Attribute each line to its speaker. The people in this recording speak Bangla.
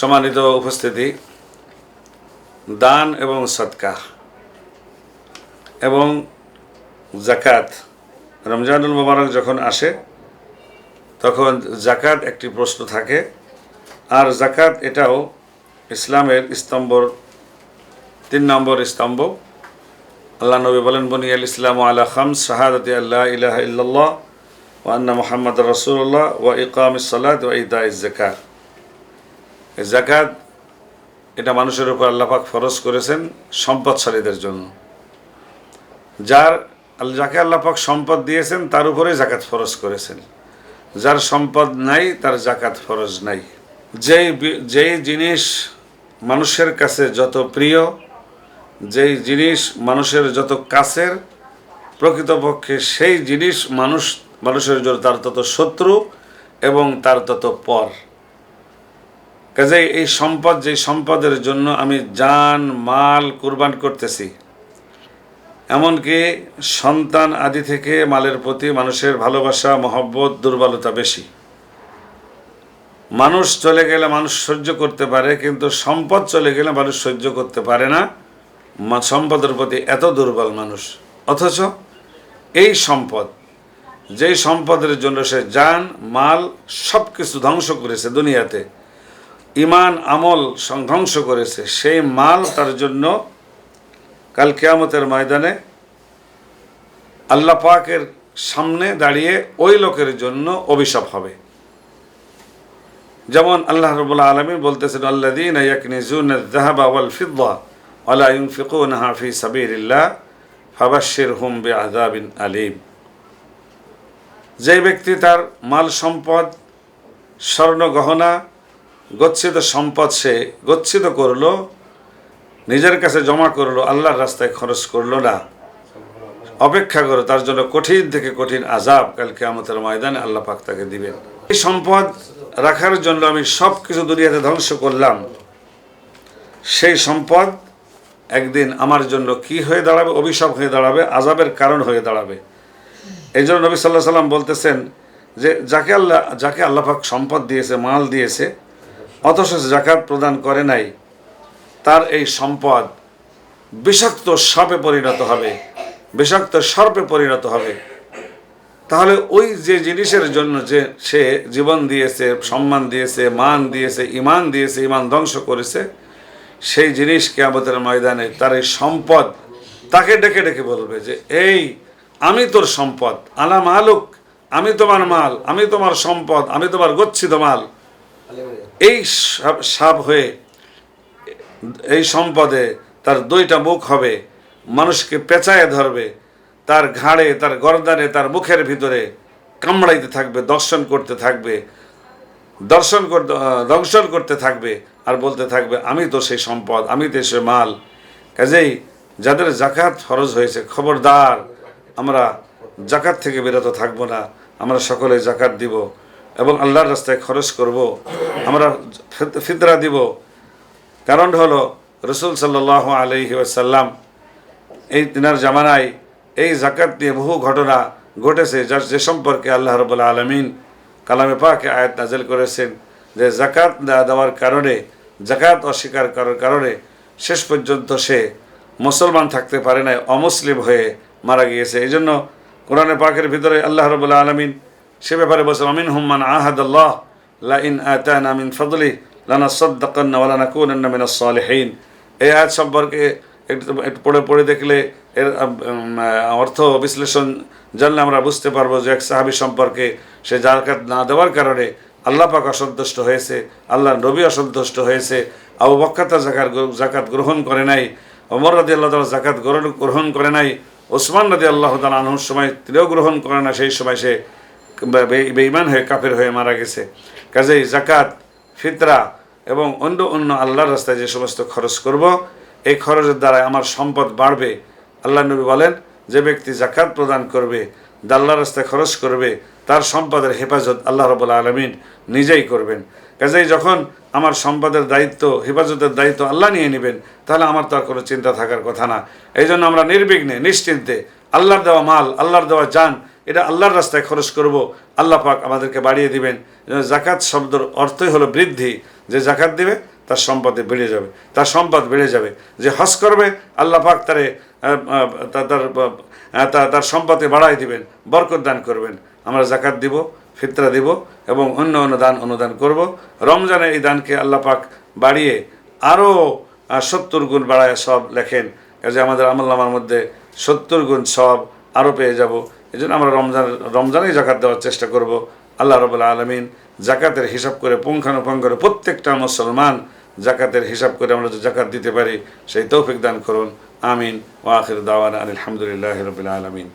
Speaker 1: সম্মানিত উপস্থিতি, দান এবং সৎকা এবং জাকাত রমজানুল মোবারক যখন আসে, তখন জাকাত একটি প্রশ্ন থাকে, আর জাকাত এটাও ইসলামের স্তম্ভর, তিন নম্বর স্তম্ভ। আল্লাহ নবী বলেন, বনিয়াল ইসলাম আলা খাম শাহাদতি আল্লাহ ইলাহা ইল্লাল্লাহ ও আন্না মোহাম্মদ রসুল্লাহ ও ইকাম সালাদ ও ইদা জাকাত এই জাকাত এটা মানুষের উপর আল্লাপাক ফরজ করেছেন সম্পদশালীদের জন্য। যার যাকে আল্লাপাক সম্পদ দিয়েছেন, তার উপরে জাকাত ফরজ করেছেন। যার সম্পদ নাই, তার জাকাত ফরজ নাই। যেই যেই জিনিস মানুষের কাছে যত প্রিয়, যেই জিনিস মানুষের যত কাছের, প্রকৃতপক্ষে সেই জিনিস মানুষ মানুষের জন্য তার তত শত্রু এবং তার তত পর। কাজেই এই সম্পদ, যে সম্পদের জন্য আমি জান, মাল কুরবান করতেছি, এমনকি সন্তান আদি থেকে মালের প্রতি মানুষের ভালোবাসা, মহব্বত, দুর্বলতা বেশি। মানুষ চলে গেলে মানুষ সহ্য করতে পারে, কিন্তু সম্পদ চলে গেলে মানুষ সহ্য করতে পারে না। সম্পদের প্রতি এত দুর্বল মানুষ। অথচ এই সম্পদ, যেই সম্পদের জন্য সে যান মাল সব কিছু ধ্বংস করেছে দুনিয়াতে ইমান, আমল সং- ধ্বংস করেছে। সেই মাল তার জন্য কাল কেয়ামতের ময়দানে আল্লাহ পাকের সামনে দাঁড়িয়ে ওই লোকের জন্য অভিশাপ হবে। যেমন আল্লাহ রবুল্লা আলমী বলতেছেন আল্লাদিন ইয়াকনিজুন জাহাবা ওয়াল ফিদ্দা ওয়ালা ইউনফিকুনহা ফি সাবিলিল্লাহ ফাবাশশির হুম আলিম। যে ব্যক্তি তার মাল সম্পদ, স্বর্ণ গহনা গচ্ছিত সম্পদ সে গচ্ছিত করল, নিজের কাছে জমা করল, আল্লাহর রাস্তায় খরচ করল না। অপেক্ষা করো, তার জন্য কঠিন থেকে কঠিন আজাব কালকে আমাদের ময়দানে আল্লাহ পাক তাকে দিবেন। এই সম্পদ রাখার জন্য আমি সব কিছু দুনিয়াতে ধ্বংস করলাম। সেই সম্পদ একদিন আমার জন্য কি হয়ে দাঁড়াবে? অভিশাপ হয়ে দাঁড়াবে আজাবের কারণ হয়ে দাঁড়াবে। এই জন্য নবী সাল্লাহ সাল্লাম বলতেছেন যে, যাকে আল্লাহ যাকে আল্লাহ পাক সম্পদ দিয়েছে, মাল দিয়েছে অথচ জাকাত প্রদান করে নাই, তার এই সম্পদ বিষাক্ত সাপে পরিণত হবে, বিষাক্ত সর্পে পরিণত হবে। তাহলে ওই যে জিনিসের জন্য যে সে জীবন দিয়েছে, সম্মান দিয়েছে, মান দিয়েছে ইমান দিয়েছে ইমান ধ্বংস করেছে, সেই জিনিস কেয়ামতের ময়দানে তার এই সম্পদ তাকে ডেকে ডেকে বলবে যে, এই, আমি তোর সম্পদ আলা মালুক, আমি তোমার মাল, আমি তোমার সম্পদ, আমি তোমার গচ্ছিত মাল। এই সাপ- হয়ে, এই সম্পদে তার দুইটা মুখ হবে। মানুষকে পেঁচায় ধরবে। তার ঘাড়ে, তার গর্দানে, তার মুখের ভিতরে কামড়াইতে থাকবে, দর্শন করতে থাকবে। দর্শন করতে দংশন করতে থাকবে আর বলতে থাকবে, আমি তো সেই সম্পদ, আমি তো সে মাল। কাজেই যাদের জাকাত ফরজ হয়েছে, খবরদার, আমরা জাকাত থেকে বিরত থাকব না। আমরা সকলে জাকাত দিব। এবং আল্লাহর রাস্তায় খরচ করব, আমরা ফিতরা দিব। কারণ হলো, রসুল সাল্লাহ আলহি আসাল্লাম এই তিনার জামানায় এই জাকাত নিয়ে বহু ঘটনা ঘটেছে, যার যে সম্পর্কে আল্লাহ রবুল্লা আলমিন কালামে পাকে আয়াত নাজেল করেছেন যে জাকাত না দেওয়ার কারণে জাকাত অস্বীকার করার কারণে শেষ পর্যন্ত সে মুসলমান থাকতে পারে না অমুসলিম হয়ে মারা গিয়েছে। এই জন্য কোরআনে পাকের ভিতরে আল্লাহ রবুল্লা আলমিন সে ব্যাপারে বলছেন আমিন হুম্মান আহাদ আল্লাহ লা ইন আতানা মিন ফদলি লানা সদ্দাকান্না ওয়া লানাকুনান্না মিনাস সালিহিন। এই আয়াত সম্পর্কে একটু একটু পড়ে পড়ে দেখলে এর অর্থ বিশ্লেষণ জানলে আমরা বুঝতে পারব যে এক সাহাবি সম্পর্কে সে জাকাত না দেওয়ার কারণে আল্লাহ পাক অসন্তুষ্ট হয়েছে আল্লাহ নবী অসন্তুষ্ট হয়েছে, আবু বক্কাতা জাকাত জাকাত গ্রহণ করে নাই, ওমর রাদি আল্লাহ তালা জাকাত গ্রহণ গ্রহণ করে নাই, ওসমান রাদি আল্লাহ তালা আনহুর সময় তিনিও গ্রহণ করে না, সেই সময় সে বেঈমান হয়ে কাফের হয়ে মারা গেছে। কাজেই জাকাত ফিতরা এবং অন্য অন্য আল্লাহর রাস্তায় যে সমস্ত খরচ করব, এই খরচের দ্বারা আমার সম্পদ বাড়বে। আল্লাহ নবী বলেন, যে ব্যক্তি জাকাত প্রদান করবে আল্লাহর রাস্তায় খরচ করবে, তার সম্পদের হেফাজত আল্লাহ রবুল্লা আলমিন নিজেই করবেন। কাজেই যখন আমার সম্পদের দায়িত্ব, হেফাজতের দায়িত্ব আল্লাহ নিয়ে নেবেন, তাহলে আমার তো আর কোনো চিন্তা থাকার কথা না। এই জন্য আমরা নির্বিঘ্নে, নিশ্চিন্তে আল্লাহর দেওয়া মাল, আল্লাহর দেওয়া যান এটা আল্লাহর রাস্তায় খরচ করব, আল্লাহ পাক আমাদেরকে বাড়িয়ে দিবেন। জাকাত শব্দের অর্থই হলো বৃদ্ধি। যে জাকাত দিবে, তার সম্পদে বেড়ে যাবে। তার সম্পদ বেড়ে যাবে। যে হজ করবে, আল্লাহ পাক তারে তার তার সম্পদে বাড়াই দিবেন, বরকত দান করবেন। আমরা জাকাত দিব, ফিতরা দিব এবং অন্য অন্য দান অনুদান করব। রমজানে এই দানকে আল্লাহ পাক বাড়িয়ে আরও সত্তর গুণ বাড়ায় সব লেখেন। যে আমাদের আমল্লামার মধ্যে সত্তর গুণ সব আরও পেয়ে যাব। এই জন্য আমরা রমজান, রমজানেই জাকাত দেওয়ার চেষ্টা করব। আল্লাহ রবুল্লা আলমিন জাকাতের হিসাব করে পুঙ্খানুপুঙ্খ করে প্রত্যেকটা মুসলমান জাকাতের হিসাব করে আমরা জাকাত দিতে পারি, সেই তৌফিক দান করুন। আমিন। ওয়াখির দাওয়ান আলহামদুলিল্লাহ রবিল আলমিন।